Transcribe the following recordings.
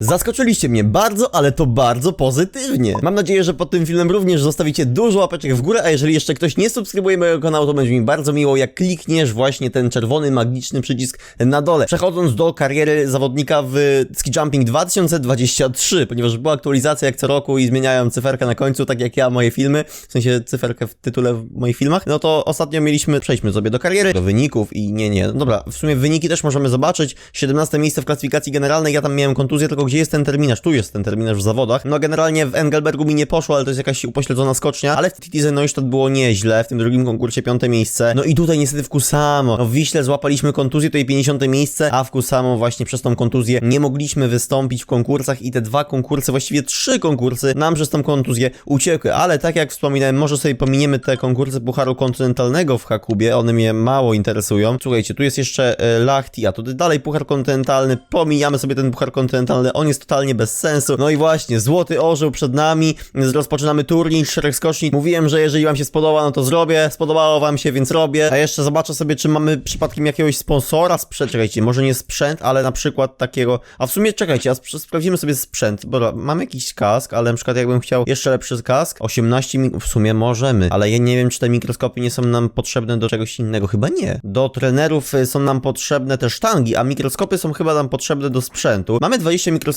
Zaskoczyliście mnie bardzo, ale to bardzo pozytywnie. Mam nadzieję, że pod tym filmem również zostawicie dużo łapeczek w górę, a jeżeli jeszcze ktoś nie subskrybuje mojego kanału, to będzie mi bardzo miło, jak klikniesz właśnie ten czerwony, magiczny przycisk na dole. Przechodząc do kariery zawodnika w ski jumping 2023, ponieważ była aktualizacja jak co roku i zmieniają cyferkę na końcu, tak jak ja moje filmy, w sensie cyferkę w tytule w moich filmach, no to ostatnio mieliśmy, przejdźmy sobie do kariery, do wyników i nie, nie, no dobra, w sumie wyniki też możemy zobaczyć, 17 miejsce w klasyfikacji generalnej, ja tam miałem kontuzję, tylko gdzie jest ten terminarz? Tu jest ten terminarz w zawodach. No generalnie w Engelbergu mi nie poszło, ale to jest jakaś upośledzona skocznia, ale w TT Neustadt było nieźle, w tym drugim konkursie piąte miejsce. No i tutaj niestety w Kusamo, no w Wiśle złapaliśmy kontuzję, tutaj 50 miejsce, a w Kusamo właśnie przez tą kontuzję nie mogliśmy wystąpić w konkursach i te dwa konkursy, właściwie trzy konkursy nam przez tą kontuzję uciekły, ale tak jak wspominałem, może sobie pominiemy te konkursy Pucharu Kontynentalnego w Hakubie, one mnie mało interesują. Słuchajcie, tu jest jeszcze e, Lachti, a tu dalej Puchar Kontynentalny, pomijamy sobie ten Puchar Kontynentalny, on jest totalnie bez sensu. No i właśnie, Złoty Orzeł przed nami, rozpoczynamy turniej czterech skoczni. Mówiłem, że jeżeli wam się spodoba, no to zrobię, spodobało wam się, więc robię. A jeszcze zobaczę sobie, czy mamy przypadkiem jakiegoś sponsora sprzęt, czekajcie, może nie sprzęt, ale na przykład takiego, a w sumie czekajcie, a sp- sprawdzimy sobie sprzęt, bo mam jakiś kask, ale na przykład jakbym chciał jeszcze lepszy kask, 18 mik- w sumie możemy, ale ja nie wiem, czy te mikroskopy nie są nam potrzebne do czegoś innego, chyba nie. Do trenerów y, są nam potrzebne te sztangi, a mikroskopy są chyba nam potrzebne do sprzętu. Mamy 20 mikroskopów,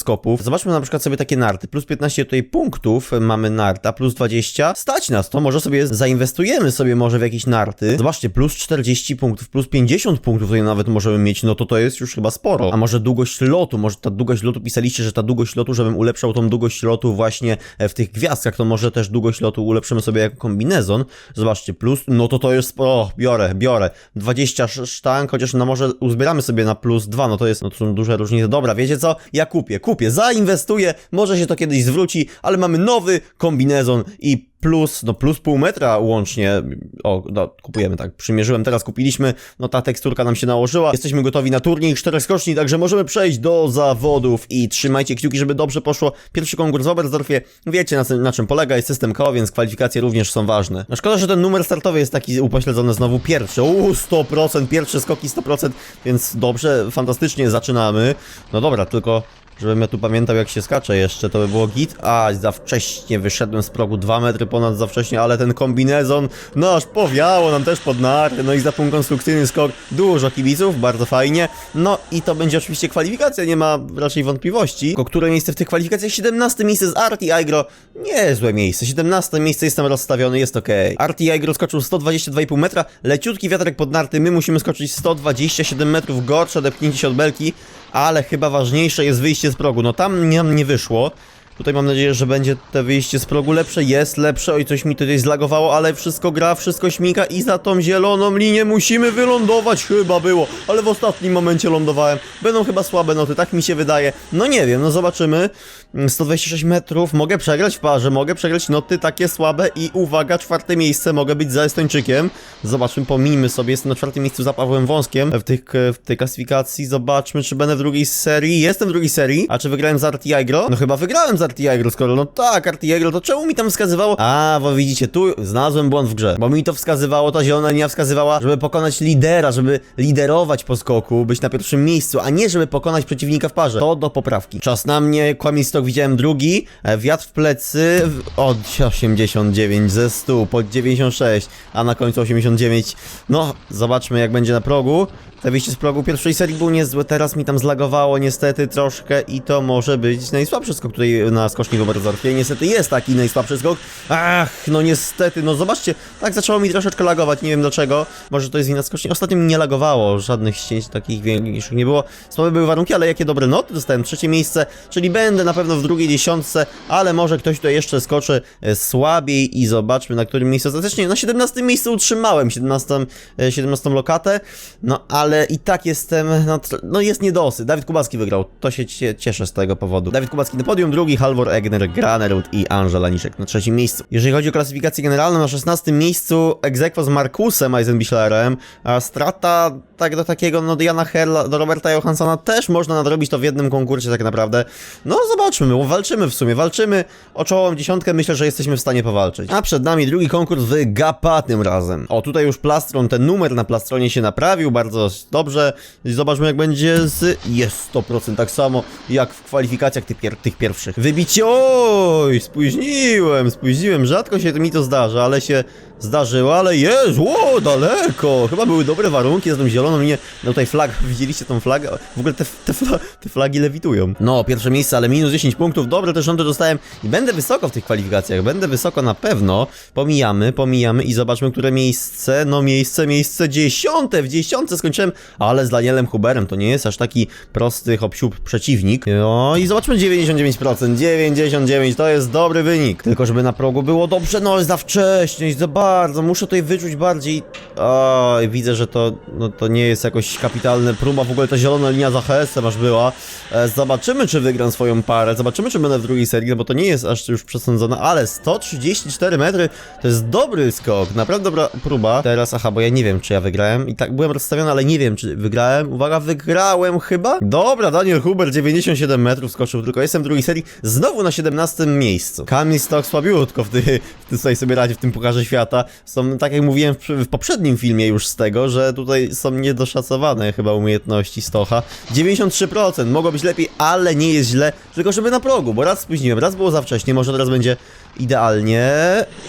zobaczmy na przykład sobie takie narty, plus 15 tutaj punktów mamy narta, plus 20, stać nas to, może sobie zainwestujemy sobie może w jakieś narty. Zobaczcie, plus 40 punktów, plus 50 punktów tutaj nawet możemy mieć, no to to jest już chyba sporo. A może długość lotu, może ta długość lotu, pisaliście, że ta długość lotu, żebym ulepszał tą długość lotu właśnie e, w tych gwiazdkach, to może też długość lotu ulepszymy sobie jako kombinezon. Zobaczcie, plus, no to to jest sporo, biorę, biorę. 20 sz- sztank, chociaż no może uzbieramy sobie na plus 2, no to jest, no to są duże różnice. Dobra, wiecie co? Ja kupię, kupię, zainwestuję, może się to kiedyś zwróci, ale mamy nowy kombinezon i plus, no plus pół metra łącznie, o, no, kupujemy tak, przymierzyłem, teraz kupiliśmy, no ta teksturka nam się nałożyła, jesteśmy gotowi na turniej czterech skoczni, także możemy przejść do zawodów i trzymajcie kciuki, żeby dobrze poszło. Pierwszy konkurs w Oberstdorfie, wiecie na, na czym polega, jest system KO, więc kwalifikacje również są ważne. No szkoda, że ten numer startowy jest taki upośledzony znowu pierwszy, uuu, 100%, pierwsze skoki 100%, więc dobrze, fantastycznie zaczynamy. No dobra, tylko Żebym ja tu pamiętał jak się skacze jeszcze, to by było git. A, za wcześnie wyszedłem z progu 2 metry ponad za wcześnie, ale ten kombinezon, no aż powiało nam też pod narty, no i za punkt konstrukcyjny skok, dużo kibiców, bardzo fajnie. No i to będzie oczywiście kwalifikacja, nie ma raczej wątpliwości. Tylko które miejsce w tych kwalifikacjach? 17 miejsce z Arti Agro, niezłe miejsce, 17 miejsce jestem rozstawiony, jest ok. Arti Agro skoczył 122,5 metra, leciutki wiatrek pod narty, my musimy skoczyć 127 metrów, gorsze odepchnięcie się od belki, ale chyba ważniejsze jest wyjście z progu. No tam nam nie wyszło. Tutaj mam nadzieję, że będzie te wyjście z progu lepsze. Jest lepsze. Oj, coś mi tutaj zlagowało, ale wszystko gra, wszystko śmiga i za tą zieloną linię musimy wylądować. Chyba było, ale w ostatnim momencie lądowałem. Będą chyba słabe noty, tak mi się wydaje. No nie wiem, no zobaczymy. Mm, 126 metrów. Mogę przegrać w parze, mogę przegrać noty takie słabe i uwaga, czwarte miejsce mogę być za Estończykiem. Zobaczmy, pomijmy sobie. Jestem na czwartym miejscu za Pawłem Wąskiem w, tych, w tej klasyfikacji. Zobaczmy, czy będę w drugiej serii. Jestem w drugiej serii. A czy wygrałem z Arti Agro? No chyba wygrałem Agro, skoro no tak, Arti Agro, to czemu mi tam wskazywało? A, bo widzicie, tu znalazłem błąd w grze. Bo mi to wskazywało, ta zielona linia wskazywała, żeby pokonać lidera, żeby liderować po skoku, być na pierwszym miejscu, a nie żeby pokonać przeciwnika w parze. To do poprawki. Czas na mnie, kłamistok widziałem drugi, e, wiatr w plecy od 89 ze 100 pod 96, a na końcu 89. No, zobaczmy jak będzie na progu. Wyjście z progu pierwszej serii było niezłe, teraz mi tam zlagowało niestety troszkę i to może być najsłabszy skok tutaj na skoczni w Oberstdorfie. Niestety jest taki najsłabszy skok. Ach, no niestety, no zobaczcie, tak zaczęło mi troszeczkę lagować, nie wiem dlaczego. Może to jest wina skoczni. Ostatnio mi nie lagowało, żadnych ścięć takich większych nie było. Słabe były warunki, ale jakie dobre noty. Dostałem trzecie miejsce, czyli będę na pewno w drugiej dziesiątce, ale może ktoś tutaj jeszcze skoczy e, słabiej i zobaczmy na którym miejscu. Ostatecznie na 17 miejscu utrzymałem 17, e, 17 lokatę, no ale i tak jestem, no, no jest niedosyt. Dawid Kubacki wygrał, to się cie- cieszę z tego powodu. Dawid Kubacki na podium, drugi Halvor Egner, Granerud i Angela Niszek na trzecim miejscu. Jeżeli chodzi o klasyfikację generalną, na 16 miejscu egzekwo z Markusem Eisenbichlerem, a strata tak do takiego, no do Jana Herla, do Roberta Johanssona też można nadrobić to w jednym konkursie tak naprawdę. No zobaczmy, bo walczymy w sumie, walczymy o czołową dziesiątkę, myślę, że jesteśmy w stanie powalczyć. A przed nami drugi konkurs w Gapa tym razem. O, tutaj już plastron, ten numer na plastronie się naprawił, bardzo dobrze. Zobaczmy jak będzie z... Jest 100% tak samo jak w kwalifikacjach tych, pier tych pierwszych. Wybicie, oj, spóźniłem, spóźniłem, rzadko się mi to zdarza, ale się zdarzyło, ale jest, o, daleko. Chyba były dobre warunki, z tą zieloną linię. No tutaj flag, widzieliście tą flagę? W ogóle te, te, te flagi lewitują. No, pierwsze miejsce, ale minus 10 punktów. Dobre też rządy dostałem i będę wysoko w tych kwalifikacjach. Będę wysoko na pewno. Pomijamy, pomijamy i zobaczmy, które miejsce. No, miejsce, miejsce dziesiąte. W dziesiątce skończyłem, ale z Danielem Huberem to nie jest aż taki prosty hop przeciwnik. No i zobaczmy 99%. 99 to jest dobry wynik. Tylko żeby na progu było dobrze, no jest za wcześnie, za bardzo. Muszę tutaj wyczuć bardziej. Oj, widzę, że to, no, to nie jest jakoś kapitalna próba. W ogóle ta zielona linia za HS-em aż była. E, zobaczymy, czy wygram swoją parę. Zobaczymy, czy będę w drugiej serii, no bo to nie jest aż już przesądzone, ale 134 metry to jest dobry skok. Naprawdę dobra próba. Teraz, aha, bo ja nie wiem, czy ja wygrałem. I tak byłem rozstawiony, ale nie wiem, czy wygrałem. Uwaga, wygrałem chyba. Dobra, Daniel Huber 97 metrów skoczył, tylko jestem w drugiej serii. Znowu na 17 miejscu. Kamil Stok słabiutko w, ty, w tym tutaj sobie radzi w tym Pucharze Świata. Są, tak jak mówiłem w, w poprzednim filmie już z tego, że tutaj są niedoszacowane chyba umiejętności Stocha. 93%, mogło być lepiej, ale nie jest źle, tylko żeby na progu, bo raz spóźniłem, raz było za wcześnie, może teraz będzie idealnie.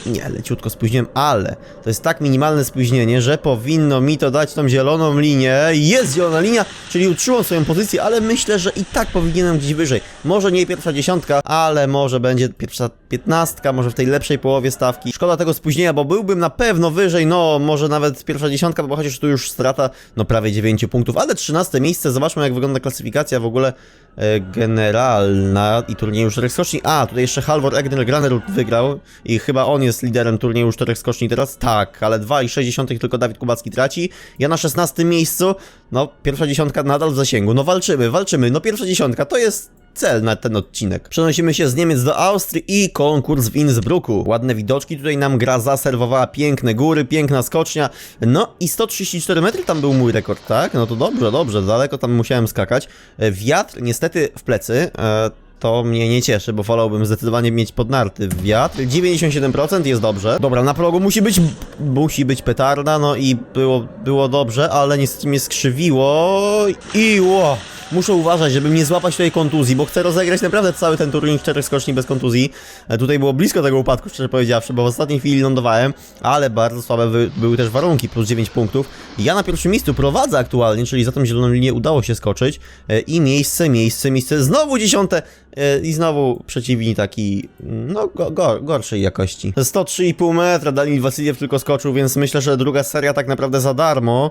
Nie, leciutko spóźniłem, ale to jest tak minimalne spóźnienie, że powinno mi to dać tą zieloną linię. Jest zielona linia, czyli utrzymam swoją pozycję, ale myślę, że i tak powinienem gdzieś wyżej. Może nie pierwsza dziesiątka, ale może będzie pierwsza piętnastka, może w tej lepszej połowie stawki. Szkoda tego spóźnienia, bo byłbym na pewno wyżej, no może nawet pierwsza dziesiątka, bo chociaż tu już strata, no prawie 9 punktów, ale 13 miejsce, zobaczmy jak wygląda klasyfikacja w ogóle generalna i turnieju czterech skoczni. A, tutaj jeszcze Halvor Egner Graner wygrał i chyba on jest liderem turnieju czterech skoczni teraz. Tak, ale 2,6 tylko Dawid Kubacki traci. Ja na 16 miejscu, no pierwsza dziesiątka nadal w zasięgu. No walczymy, walczymy, no pierwsza dziesiątka to jest cel na ten odcinek. Przenosimy się z Niemiec do Austrii i konkurs w Innsbrucku. Ładne widoczki, tutaj nam gra zaserwowała piękne góry, piękna skocznia. No i 134 metry tam był mój rekord, tak? No to dobrze, dobrze, daleko tam musiałem skakać. E, Wiatr niestety w plecy. E, to mnie nie cieszy, bo wolałbym zdecydowanie mieć podnarty wiatr. 97% jest dobrze. Dobra, na progu musi być, musi być petarda, no i było, było dobrze, ale niestety mnie skrzywiło i ło. Muszę uważać, żeby nie złapać tutaj kontuzji, bo chcę rozegrać naprawdę cały ten turniej w czterech skoczni bez kontuzji. E, tutaj było blisko tego upadku, szczerze powiedziawszy, bo w ostatniej chwili lądowałem, ale bardzo słabe były też warunki, plus 9 punktów. Ja na pierwszym miejscu prowadzę aktualnie, czyli za tą zieloną linię udało się skoczyć. E, I miejsce, miejsce, miejsce, znowu dziesiąte e, i znowu przeciwnik taki, no go, go, gorszej jakości. 103,5 metra, Daniel Wasiliew tylko skoczył, więc myślę, że druga seria tak naprawdę za darmo.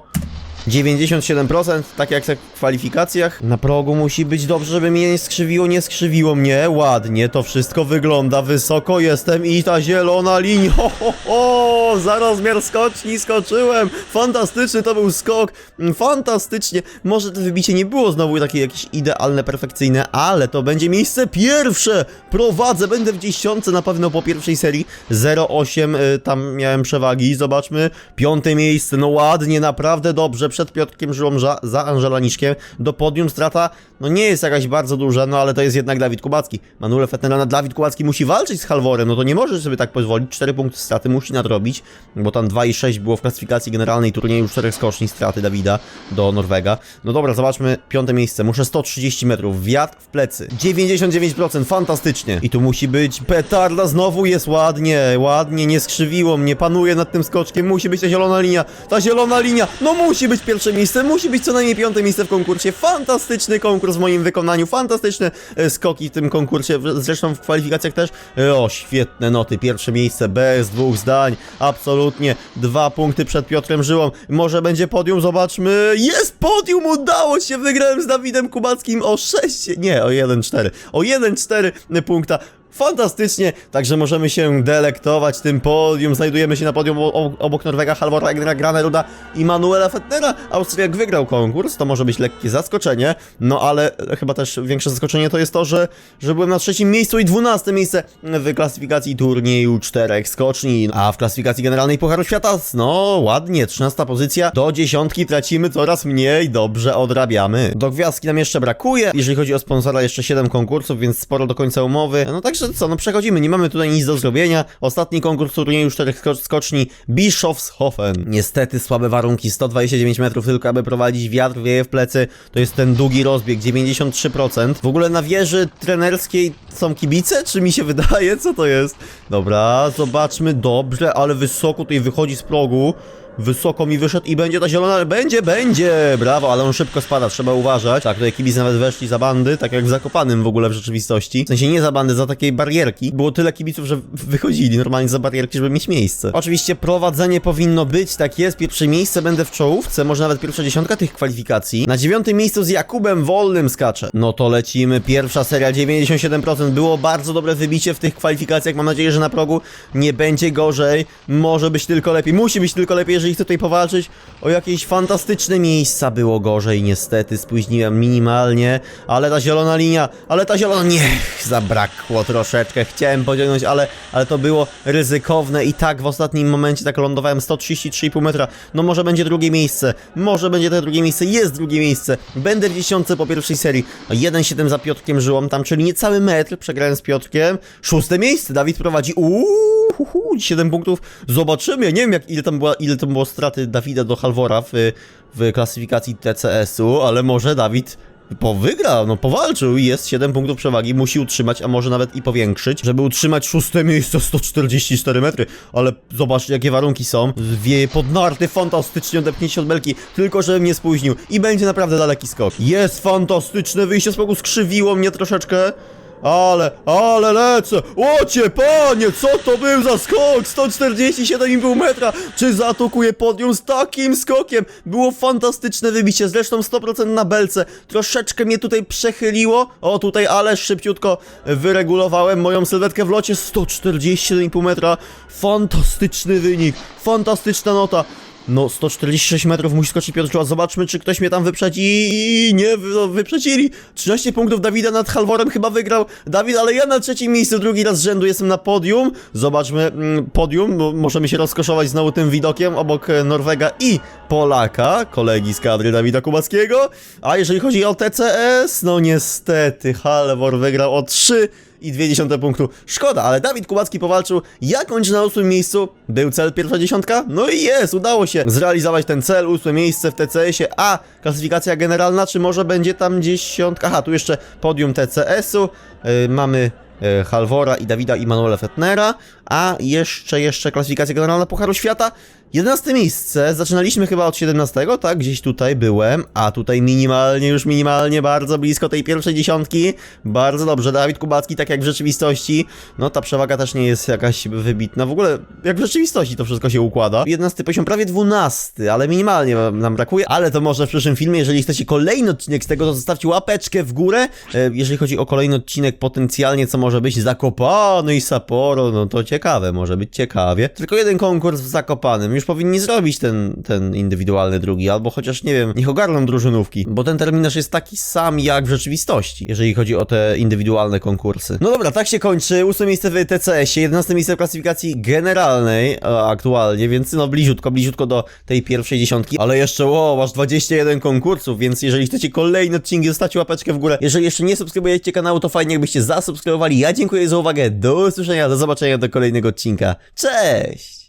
97%, tak jak w kwalifikacjach. Na progu musi być dobrze, żeby mnie nie skrzywiło, nie skrzywiło mnie. Ładnie to wszystko wygląda, wysoko jestem i ta zielona linia. Ho, ho, ho, za rozmiar skoczni skoczyłem. Fantastyczny to był skok. Mm, Fantastycznie. Może to wybicie nie było znowu takie jakieś idealne, perfekcyjne, ale to będzie miejsce pierwsze. Prowadzę, będę w dziesiątce na pewno po pierwszej serii. 0,8 y, tam miałem przewagi. Zobaczmy. Piąte miejsce, no ładnie, naprawdę dobrze przed Piotrkiem za, za Anżelaniczkiem. Do podium strata, no nie jest jakaś bardzo duża, no ale to jest jednak Dawid Kubacki. Manuel Fetnerana, Dawid Kubacki musi walczyć z Halvorem, no to nie może sobie tak pozwolić. 4 punkty straty musi nadrobić, bo tam 2,6 było w klasyfikacji generalnej turnieju czterech skoczni straty Dawida do Norwega. No dobra, zobaczmy piąte miejsce. Muszę 130 metrów, wiatr w plecy. 99%, fantastycznie. I tu musi być petarda, znowu jest ładnie, ładnie, nie skrzywiło mnie, panuje nad tym skoczkiem, musi być ta zielona linia, ta zielona linia, no musi być pierwsze miejsce, musi być co najmniej piąte miejsce w konkursie. Fantastyczny konkurs w moim wykonaniu, fantastyczne e, skoki w tym konkursie, zresztą w kwalifikacjach też. E, O, świetne noty, pierwsze miejsce bez dwóch zdań, absolutnie. Dwa punkty przed Piotrem Żyłą, może będzie podium, zobaczmy. Jest podium, udało się, wygrałem z Dawidem Kubackim o 6, nie, o 1-4, o 1-4 punkta. Fantastycznie, także możemy się delektować tym podium. Znajdujemy się na podium obok Norwega, Halvora Egnera, Graneruda i Manuela Fettnera. Austriak wygrał konkurs, to może być lekkie zaskoczenie, no ale chyba też większe zaskoczenie to jest to, że, że byłem na trzecim miejscu i dwunaste miejsce w klasyfikacji turnieju czterech skoczni, a w klasyfikacji generalnej Pucharu Świata, no ładnie, trzynasta pozycja, do dziesiątki tracimy coraz mniej, dobrze odrabiamy. Do gwiazdki nam jeszcze brakuje, jeżeli chodzi o sponsora jeszcze 7 konkursów, więc sporo do końca umowy, no także co, no przechodzimy, nie mamy tutaj nic do zrobienia. Ostatni konkurs turnieju czterech sko- skoczni, Bischofshofen. Niestety słabe warunki, 129 metrów tylko, aby prowadzić wiatr, wieje w plecy, to jest ten długi rozbieg, 93%. W ogóle na wieży trenerskiej są kibice, czy mi się wydaje, co to jest? Dobra, zobaczmy, dobrze, ale wysoko tutaj wychodzi z progu. Wysoko mi wyszedł i będzie ta zielona, będzie, będzie, brawo, ale on szybko spada, trzeba uważać. Tak, tutaj kibice nawet weszli za bandy, tak jak w Zakopanym w ogóle w rzeczywistości. W sensie nie za bandy, za takiej barierki. Było tyle kibiców, że wychodzili normalnie za barierki, żeby mieć miejsce. Oczywiście prowadzenie powinno być, tak jest, pierwsze miejsce będę w czołówce, może nawet pierwsza dziesiątka tych kwalifikacji. Na dziewiątym miejscu z Jakubem Wolnym skacze. No to lecimy, pierwsza seria, 97%. Było bardzo dobre wybicie w tych kwalifikacjach, mam nadzieję, że na progu nie będzie gorzej. Może być tylko lepiej, musi być tylko lepiej, jeżeli chcę tutaj powalczyć o jakieś fantastyczne miejsca. Było gorzej, niestety, spóźniłem minimalnie, ale ta zielona linia, ale ta zielona, nie, zabrakło troszeczkę, chciałem pociągnąć, ale, ale to było ryzykowne i tak w ostatnim momencie tak lądowałem 133,5 metra, no może będzie drugie miejsce, może będzie to drugie miejsce, jest drugie miejsce, będę w dziesiątce po pierwszej serii, 1,7 za Piotrkiem żyłam tam, czyli niecały metr, przegrałem z Piotrkiem, szóste miejsce, Dawid prowadzi, uuu, hu, hu, 7 punktów, zobaczymy, nie wiem jak, ile tam była, ile tam było straty Dawida do Halvora w, w klasyfikacji TCS-u, ale może Dawid Powygrał, no powalczył i jest 7 punktów przewagi, musi utrzymać, a może nawet i powiększyć, żeby utrzymać szóste miejsce 144 metry, ale zobaczcie jakie warunki są, wieje pod narty, fantastycznie odepchnięcie od belki, tylko żebym nie spóźnił. I będzie naprawdę daleki skok. Jest fantastyczne wyjście z progu, skrzywiło mnie troszeczkę, ale, ale lecę! Łocie, panie, co to był za skok? 147,5 metra! Czy zaatakuje podium z takim skokiem? Było fantastyczne wybicie, zresztą 100% na belce. Troszeczkę mnie tutaj przechyliło. O, tutaj, ale szybciutko wyregulowałem moją sylwetkę w locie. 147,5 metra. Fantastyczny wynik, fantastyczna nota. No, 146 metrów musi skoczyć Piotr Czuła. Zobaczmy, czy ktoś mnie tam wyprzedzi. Nie, wy, no, wyprzedzili. 13 punktów Dawida nad Halvorem chyba wygrał Dawid, ale ja na trzecim miejscu, drugi raz z rzędu jestem na podium. Zobaczmy mm, podium, możemy się rozkoszować znowu tym widokiem obok e, Norwega i Polaka, kolegi z kadry Dawida Kubackiego. A jeżeli chodzi o TCS, no niestety Halvor wygrał o 3 i 2 punktu. Szkoda, ale Dawid Kubacki powalczył. Ja kończę na ósmym miejscu. Był cel pierwsza dziesiątka? No i jest, udało się zrealizować ten cel, ósme miejsce w TCS-ie, a klasyfikacja generalna, czy może będzie tam dziesiątka? Aha, tu jeszcze podium TCS-u. Yy, mamy yy, Halvora i Dawida i Manuela Fettnera, a jeszcze, jeszcze klasyfikacja generalna Pucharu Świata. 11 miejsce, zaczynaliśmy chyba od 17, tak? Gdzieś tutaj byłem, a tutaj minimalnie, już minimalnie, bardzo blisko tej pierwszej dziesiątki. Bardzo dobrze, Dawid Kubacki, tak jak w rzeczywistości. No ta przewaga też nie jest jakaś wybitna. W ogóle, jak w rzeczywistości to wszystko się układa. 11 poziom, prawie 12, ale minimalnie nam brakuje. Ale to może w przyszłym filmie, jeżeli chcecie kolejny odcinek z tego, to zostawcie łapeczkę w górę. E, Jeżeli chodzi o kolejny odcinek, potencjalnie co może być Zakopany i Sapporo, no to ciekawe, może być ciekawie. Tylko jeden konkurs w Zakopanym. Już powinni zrobić ten, ten indywidualny drugi, albo chociaż, nie wiem, niech ogarną drużynówki, bo ten terminarz jest taki sam jak w rzeczywistości, jeżeli chodzi o te indywidualne konkursy. No dobra, tak się kończy. Ósme miejsce w TCS-ie, 11 miejsce w klasyfikacji generalnej e, aktualnie, więc no bliziutko, bliziutko do tej pierwszej dziesiątki, ale jeszcze, wow, aż 21 konkursów, więc jeżeli chcecie kolejne odcinki, zostawcie łapeczkę w górę. Jeżeli jeszcze nie subskrybujecie kanału, to fajnie jakbyście zasubskrybowali. Ja dziękuję za uwagę, do usłyszenia, do zobaczenia do kolejnego odcinka. Cześć!